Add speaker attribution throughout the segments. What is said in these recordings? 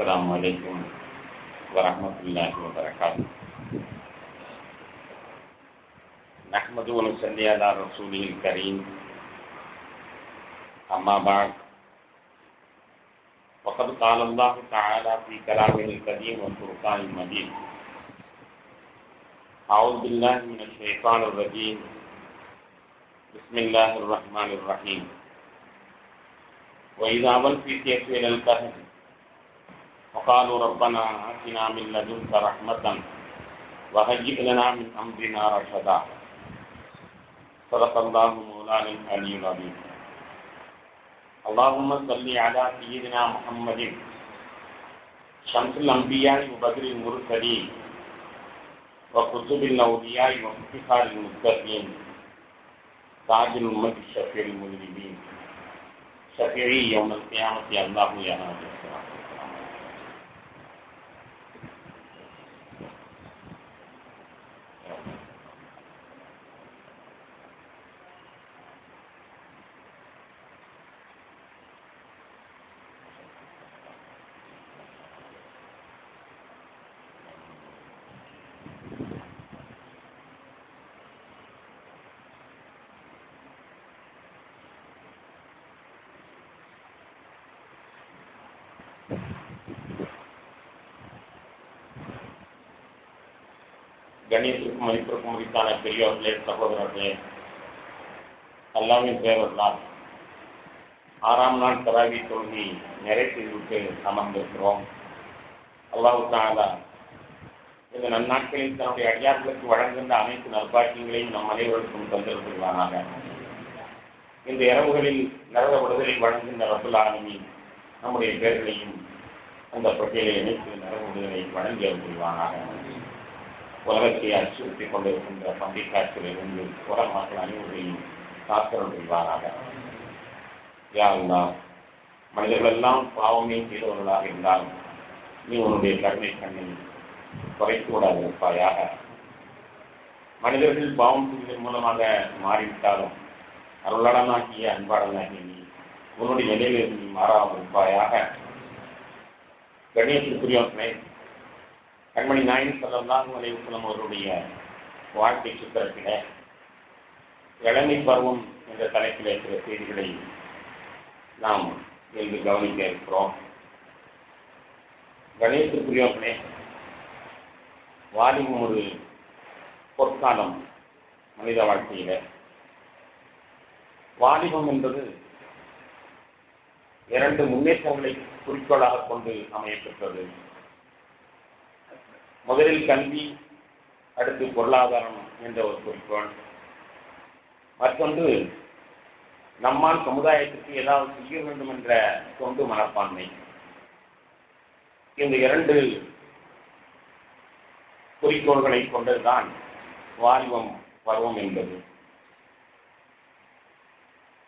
Speaker 1: السلام عليكم ورحمة الله وبركاته نحمد ونصلي على رسوله الكريم أما بعد، وقد قال الله تعالى في كلامه القديم والفرقان المجيد أعوذ بالله من الشيطان الرجيم بسم الله الرحمن الرحيم وإذا والفتية إلى الكهف وقالوا ربنا آتنا من لدنك رحمة وهيئ لنا من أمرنا رشدا. صدق الله مولانا العلي العظيم. اللهم صل على سيدنا محمد. شمس الأنبياء وبدر المرسلين. وكتب الأولياء وافتخار المتقين. تاج الأمة الشفيع المذنبين شفيعي يوم القيامة الله يا نبي கணேசுக்கும் மதிப்பிற்கும் மதித்தான பெரியோர்களே சகோதரர்களே அல்லாவின் பேரர்தான் ஆறாம் நாள் தராவி தோல்வி நிறைவு விட்டு அமர்ந்திருக்கிறோம். அல்லாஹு தாலா இந்த நன்னாட்களில் தன்னுடைய அடியார்களுக்கு வழங்குகின்ற அனைத்து நற்பாக்கியங்களையும் நம் அனைவருக்கும் தந்திருக்கிறானாக இந்த இரவுகளில் நரக விடுதலை வழங்குகின்ற ரபுல் ஆலமி நம்முடைய பேர்களையும் அந்த பட்டியலை இணைத்து நரக விடுதலை வழங்கி புரிவானாக உலகத்தை அச்சுறுத்திக் கொண்டிருக்கின்ற பண்டிகை காட்சியிலிருந்து உலக மக்கள் அனைவரையும் காத்தல் புரிவாராக யாருந்தா மனிதர்கள் எல்லாம் பாவமே செய்தவர்களாக இருந்தாலும் நீ உன்னுடைய கருணை கண்ணில் குறைத்து விடாது இருப்பாயாக மனிதர்கள் பாவம் செய்வதன் மூலமாக மாறிவிட்டாலும் அருளடனாகிய அன்பாளனாகிய நீ உன்னுடைய நிலையிலிருந்து மாறாமல் இருப்பாயாக. கணேசத்துக்குரியவர்களே கண்மணி நாயன் சொல்லலாம் அலைவசலம் அவருடைய வாழ்க்கை பிறப்பிட இளமை பருவம் என்ற தலைப்பில் இருக்கிற செய்திகளை நாம் இன்று கவனிக்க இருக்கிறோம். கணேசத்துக்குரியவர்களே வாலிபம் ஒரு பொற்காலம் மனித வாழ்க்கையில. வாலிபம் என்பது இரண்டு முன்னேற்றங்களை குறிக்கோளாக கொண்டு அமையப்பெற்றது. முதலில் கல்வி அடுத்து பொருளாதாரம் என்ற ஒரு குறிக்கோள். மற்றொன்று நம்மால் சமுதாயத்திற்கு ஏதாவது செய்ய வேண்டும் என்ற தொண்டு மனப்பான்மை. இந்த இரண்டு குறிக்கோள்களை கொண்டதுதான் வாலிபம் பருவம் என்பது.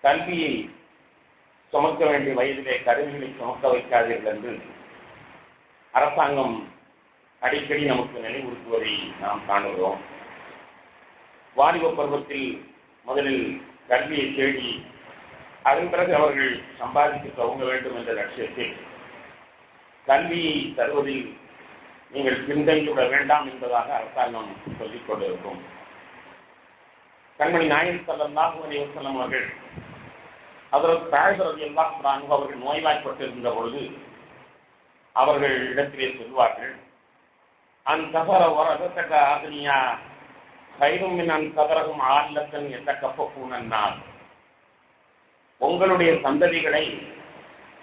Speaker 1: கல்வியை சுமக்க வேண்டிய வயதிலே கருவிகளை சுமக்க வைக்காதீர்கள் என்று அரசாங்கம் அடிக்கடி நமக்கு நினைவுறுத்துவதை நாம் காணுகிறோம். வாலிப பருவத்தில் முதலில் கல்வியை தேடி அதன் பிறகு அவர்கள் சம்பாதித்து துவங்க வேண்டும் என்ற லட்சியத்தில் கல்வியை தருவதில் நீங்கள் பின்தங்கிவிட வேண்டாம் என்பதாக அரசாங்கம் சொல்லிக் கொண்டிருக்கும். கண்மணி நாயன் சல்லாஹூ அலிவசலம் அவர்கள் அதற்கு தாழ்கிறது எல்லாம் அவர்கள் நோய்வாய்ப்பட்டிருந்த பொழுது அவர்கள் இடத்திலே சொல்வார்கள். அன் கசர வரதத்தக்க ஆக்னியா கைதும் அன் கதரகும் ஆல்லத்தன் எந்த கப்பக்கூனன்னார் உங்களுடைய சந்ததிகளை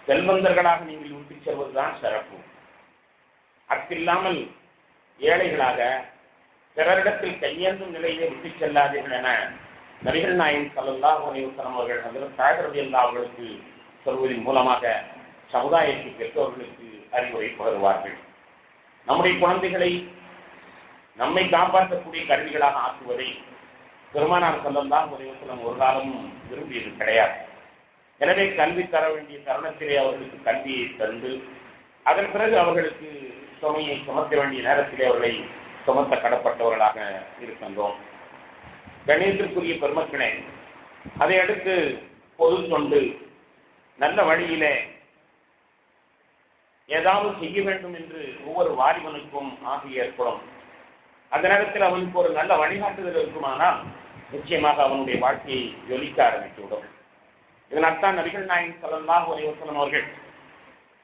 Speaker 1: செல்வந்தர்களாக நீங்கள் விட்டுச் செல்வதுதான் சிறப்பு. அத்தில்லாமல் ஏழைகளாக பிறரிடத்தில் கையேந்தும் நிலையிலே விட்டுச் செல்லாதீர்கள் என நபிகள் நாயன் சல்லல்லா உலகம் அவர்கள் அதில் தாகரதி அல்லா அவர்களுக்கு சொல்வதன் மூலமாக சமுதாயத்தில் பெற்றோர்களுக்கு அறிவுரை பகருவார்கள். நம்முடைய குழந்தைகளை நம்மை காப்பாற்றக்கூடிய கருவிகளாக ஆக்குவதை பெருமானார் சொல்லலாம் உதயத்திலும் ஒரு காலமும் விரும்பியது கிடையாது. எனவே கல்வி தர வேண்டிய தருணத்திலே அவர்களுக்கு கல்வியை தந்து அதன் பிறகு அவர்களுக்கு சுமையை சுமத்த வேண்டிய நேரத்திலே அவர்களை சுமத்த கடப்பட்டவர்களாக இருக்கின்றோம். கணேசத்திற்குரிய பெருமக்களே அதை அடுத்து பொது தொண்டு நல்ல வழியிலே ஏதாவது செய்ய வேண்டும் என்று ஒவ்வொரு வாலிபனுக்கும் ஆகி ஏற்படும். அந்த நேரத்தில் அவனுக்கு ஒரு நல்ல வழிகாட்டுதல் இருக்குமானால் நிச்சயமாக அவனுடைய வாழ்க்கையை ஜொலிக்க ஆரம்பித்துவிடும். இதனால்தான் நபிகள் நாயன் ஸல்லல்லாஹு அலைஹி வஸல்லம் அவர்கள்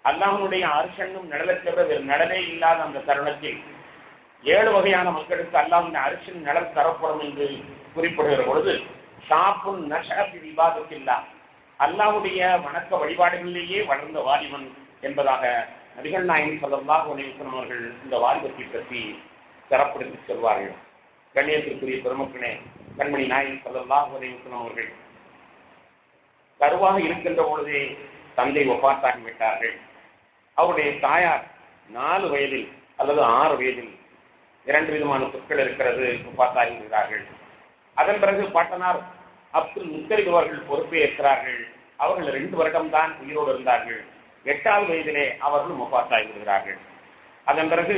Speaker 1: அல்லாஹனுடைய அரிசனும் நிழலை வேறு நடலே இல்லாத அந்த தருணத்தில் ஏழு வகையான மக்களுக்கு அல்லாஹ்வின் அரிசன் நடல் தரப்படும் என்று குறிப்பிடுகிற பொழுது ஷாப்புன் நஷபி விவாதத்தில்லா அல்லாஹுடைய வணக்க வழிபாடுகளிலேயே வளர்ந்த வாலிபன் என்பதாக நபிகள் நாயகம் ஸல்லல்லாஹு அலைஹி அவர்கள் இந்த வாலிபத்தை பற்றி தரப்படுத்தி சொல்வார்கள். கண்ணியத்திற்குரிய பெருமக்களே கண்மணி நாயகம் ஸல்லல்லாஹு அலைஹி அவர்கள் கருவாக இருக்கின்ற பொழுதே தந்தை ஒப்பாத்தாகிவிட்டார்கள் அவருடைய தாயார் நாலு வயதில் அல்லது ஆறு வயதில் இரண்டு விதமான சொற்கள் இருக்கிறது ஒப்பாத்தாகி அதன் பிறகு பாட்டனார் அப்துல் முத்தரிக் அவர்கள் பொறுப்பே இருக்கிறார்கள் அவர்கள் ரெண்டு வருடம்தான் உயிரோடு இருந்தார்கள். எட்டாவது வயதிலே அவர்கள் ஒப்பாத்தாகி விடுகிறார்கள் அதன் பிறகு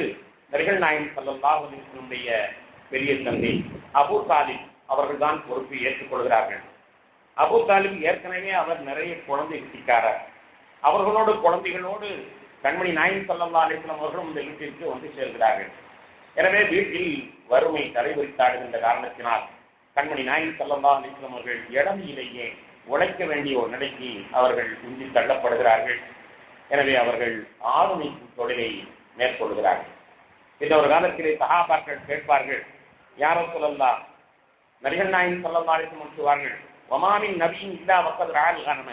Speaker 1: நரிகள் நாயன் சல்லாஹுடைய பெரிய தந்தை அபு தாலிப் அவர்கள்தான் பொறுப்பை ஏற்றுக்கொள்கிறார்கள். அபு தாலிப் ஏற்கனவே அவர் நிறைய குழந்தை வீட்டிக்காரர் அவர்களோடு குழந்தைகளோடு கண்மணி நாயன் சல்லல்லா அலிஸ்லாம் அவர்களும் இந்த வீட்டிற்கு வந்து சேர்கிறார்கள். எனவே வீட்டில் வறுமை தலைவரித்தாடுகின்ற காரணத்தினால் கண்மணி நாயின் சல்லல்லா அலிஸ்லாம் அவர்கள் இடமையிலேயே உழைக்க வேண்டிய ஒரு நிலைக்கு அவர்கள் உந்தி தள்ளப்படுகிறார்கள். எனவே அவர்கள் ஆளுமைக்கு தொழிலை மேற்கொள்கிறார்கள். இந்த ஒரு காலத்திலே சகாபாக்கள் கேட்பார்கள் யாரோ சொல்லலாம் நரிகள் நாயின் சல்லல்லா அலிஸ்லாம் சொல்வார்கள் ஒமானின் நபியும் இல்லா மக்கள் ஆள் காரண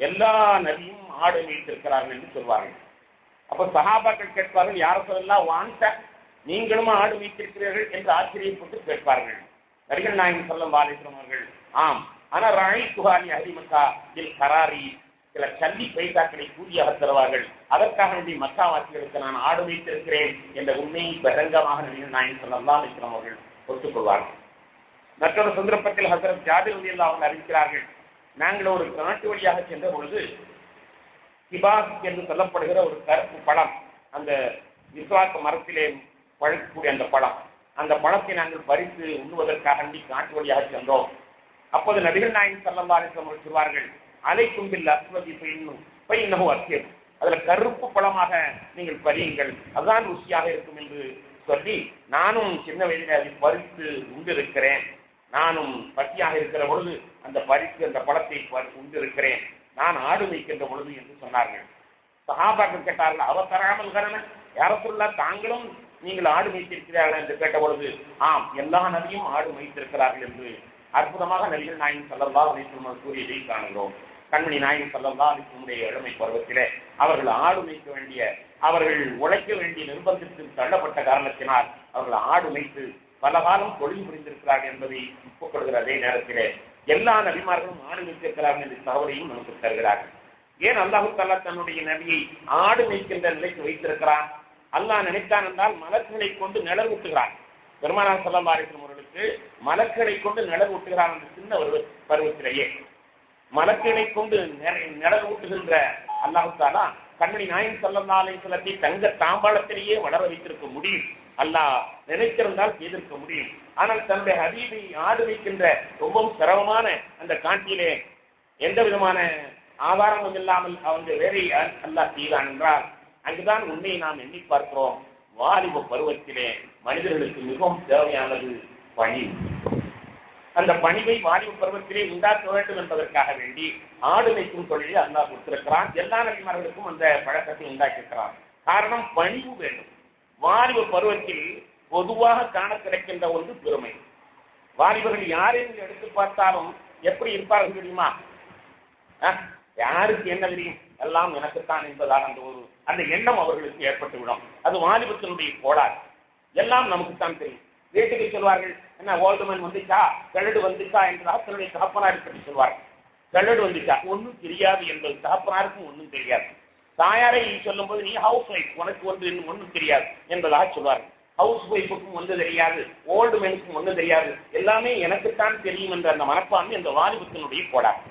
Speaker 1: எல்லா நபியும் ஆடு வைத்திருக்கிறார்கள் என்று சொல்வார்கள். அப்ப சகாபாக்கள் கேட்பார்கள் யாரோ சொல்லலாம் வாண்ட நீங்களும் ஆடு வைத்திருக்கிறீர்கள் என்று ஆச்சரியப்பட்டு கேட்பார்கள். நரிகள் நாயகம் சொல்லம் வாலிசுரம் அவர்கள் ஆம் ஆனா ராணி குஹாரி ஹரிமக்கா இல் கராரி சில கல்வி பைசாக்களை கூலியாக தருவார்கள். அதற்காக வேண்டி மக்கா நான் ஆடு வைத்திருக்கிறேன் என்ற உண்மையை பகிரங்கமாக நபிகள் நாயகம் சொல்லலாம் அலிஸ்லாம் அவர்கள் ஒத்துக்கொள்வார்கள். மற்றொரு சந்தர்ப்பத்தில் ஹசரத் ஜாபிர் ரலியல்லாஹு அவங்க அறிவிக்கிறார்கள் நாங்கள் ஒரு நாட்டு வழியாக சென்ற பொழுது கிபாஸ் என்று சொல்லப்படுகிற ஒரு கருப்பு பழம் அந்த விஸ்வாக்க மரத்திலே பழக்கக்கூடிய அந்த பழம் அந்த பழத்தை நாங்கள் பறித்து உண்ணுவதற்காக நாட்டு காட்டு வழியாக சென்றோம். அப்போது நபிகள் நாயின் சல்லல்லா அலிஸ்லாம் சொல்வார்கள் அலைக்கும் கும்பில் அஸ்வதி பெண்ணும் பையனோ அத்தியம் அதுல கருப்பு பழமாக நீங்கள் பறியுங்கள் அதுதான் ருசியாக இருக்கும் என்று சொல்லி நானும் சின்ன வயதில் அதை பறித்து உண்டிருக்கிறேன். நானும் பசியாக இருக்கிற பொழுது அந்த பறித்து அந்த பழத்தை உண்டிருக்கிறேன். நான் ஆடு வைக்கின்ற பொழுது என்று சொன்னார்கள். சகாபாக்கள் கேட்டார்கள் அவர் தராமல் கரண யார தாங்களும் நீங்கள் ஆடு வைத்திருக்கிறார்கள் என்று கேட்ட பொழுது ஆம் எல்லா நதியும் ஆடு வைத்திருக்கிறார்கள் என்று அற்புதமாக நபிகள் நாயின் சல்லல்லா அலிஸ்லம் கூறியதை காண்கிறோம். கண்மணி நாயகம் சல்லல்லா அலிஸ்லமுடைய இளமை பருவத்திலே அவர்கள் ஆடு மேய்க்க வேண்டிய அவர்கள் உழைக்க வேண்டிய நிர்பந்தத்தில் தள்ளப்பட்ட காரணத்தினால் அவர்கள் ஆடு மேய்த்து பல காலம் தொழில் புரிந்திருக்கிறார்கள் என்பதை ஒப்புக்கொள்கிற அதே நேரத்திலே எல்லா நபிமார்களும் ஆடு வைத்திருக்கிறார்கள் என்ற தகவலையும் நமக்கு தருகிறார்கள். ஏன் அல்லாஹு தல்லா தன்னுடைய நபியை ஆடு மேய்க்கின்ற நிலைக்கு வைத்திருக்கிறான்? அல்லாஹ் நினைத்தான் என்றால் மலர்களை கொண்டு நிழல் ஊட்டுகிறான். பெருமானார் சல்லா அலிஸ்லம் அவர்களுக்கு மலர்களை கொண்டு நிழல் ஊட்டுகிறான் என்ற சின்ன ஒரு பருவத்திலேயே. மலர்களை கொண்டு நிழல் ஊட்டுகின்ற அல்லாஹு தாலா கண்மணி நாயன் சல்லா அலிஸ்லத்தை தங்க தாம்பாளத்திலேயே வளர வைத்திருக்க முடியும். அல்லாஹ் நினைத்திருந்தால் செய்திருக்க முடியும். ஆனால் தன்னுடைய ஹபீபை ஆடு வைக்கின்ற ரொம்பவும் சிரமமான அந்த காட்சியிலே எந்த விதமான ஆதாரமும் இல்லாமல் அவங்க வேலை அல்லாஹ் செய்தான் என்றால் அங்குதான் உண்மையை நாம் எண்ணி பார்க்கிறோம். வாலிப பருவத்திலே மனிதர்களுக்கு மிகவும் தேவையானது பணி. அந்த பணிவை வாலிப பருவத்திலே உண்டாக்க வேண்டும் என்பதற்காக வேண்டி ஆடு வைக்கும் தொழிலை அல்லா கொடுத்திருக்கிறான். எல்லா நபிமார்களுக்கும் அந்த பழக்கத்தை உண்டாக்கியிருக்கிறான். காரணம் பணிவு வேண்டும். வாலிப பருவத்தில் பொதுவாக காண கிடைக்கின்ற ஒன்று பெருமை. வாலிபர்கள் யாரையும் எடுத்து பார்த்தாலும் எப்படி இருப்பார்கள் தெரியுமா? யாருக்கு என்ன தெரியும்? எல்லாம் எனக்குத்தான் என்பதாக அந்த ஒரு அந்த எண்ணம் அவர்களுக்கு ஏற்பட்டுவிடும். அது வாலிபத்தினுடைய கோளாறு. எல்லாம் நமக்குத்தான் தெரியும். வீட்டுக்கு சொல்வார்கள் என்ன ஓல்டுமன் வந்துச்சா கல்லடு வந்துச்சா என்பதாக தன்னுடைய தகப்பனார் இருக்கிறது சொல்வார் கழுடு வந்துச்சா ஒண்ணும் தெரியாது என்பது தகப்பனாருக்கும் ஒன்னும் தெரியாது. தாயாரை சொல்லும்போது நீ ஹவுஸ் ஒய்ஃப் உனக்கு ஒன்று இன்னும் ஒன்னும் தெரியாது என்பதாக சொல்வார் ஹவுஸ் ஒய்ஃபுக்கும் ஒன்று தெரியாது ஓல்டு மேனுக்கும் ஒன்றும் தெரியாது. எல்லாமே எனக்குத்தான் தெரியும் என்ற அந்த மனப்பான்மை அந்த வாலிபத்தினுடைய கோடார்.